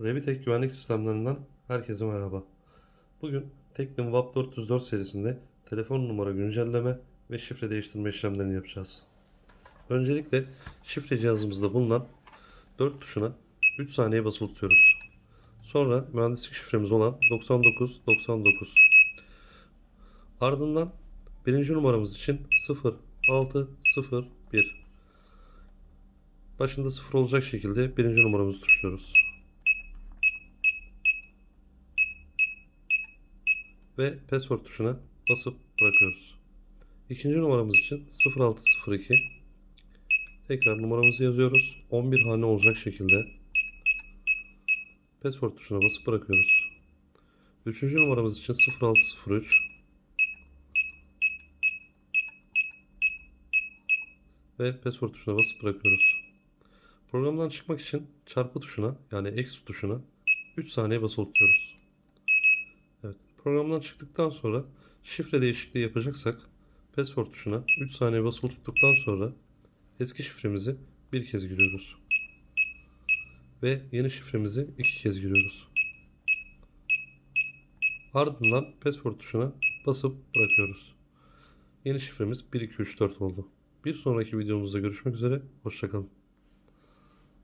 Revitek güvenlik sistemlerinden herkese merhaba. Bugün Teknim WAP 404 serisinde telefon numara güncelleme ve şifre değiştirme işlemlerini yapacağız. Öncelikle şifre cihazımızda bulunan 4 tuşuna 3 saniye basılı tutuyoruz. Sonra mühendislik şifremiz olan 9999. Ardından birinci numaramız için 0601. Başında 0 olacak şekilde birinci numaramızı tuşluyoruz. Ve password tuşuna basıp bırakıyoruz. İkinci numaramız için 0602 tekrar numaramızı yazıyoruz. 11 hane olacak şekilde password tuşuna basıp bırakıyoruz. Üçüncü numaramız için 0603 ve password tuşuna basıp bırakıyoruz. Programdan çıkmak için çarpı tuşuna yani exit tuşuna 3 saniye basılı tutuyoruz. Programdan çıktıktan sonra şifre değişikliği yapacaksak password tuşuna 3 saniye basılı tuttuktan sonra eski şifremizi bir kez giriyoruz. Ve yeni şifremizi iki kez giriyoruz. Ardından password tuşuna basıp bırakıyoruz. Yeni şifremiz 1 2 3 4 oldu. Bir sonraki videomuzda görüşmek üzere. Hoşçakalın.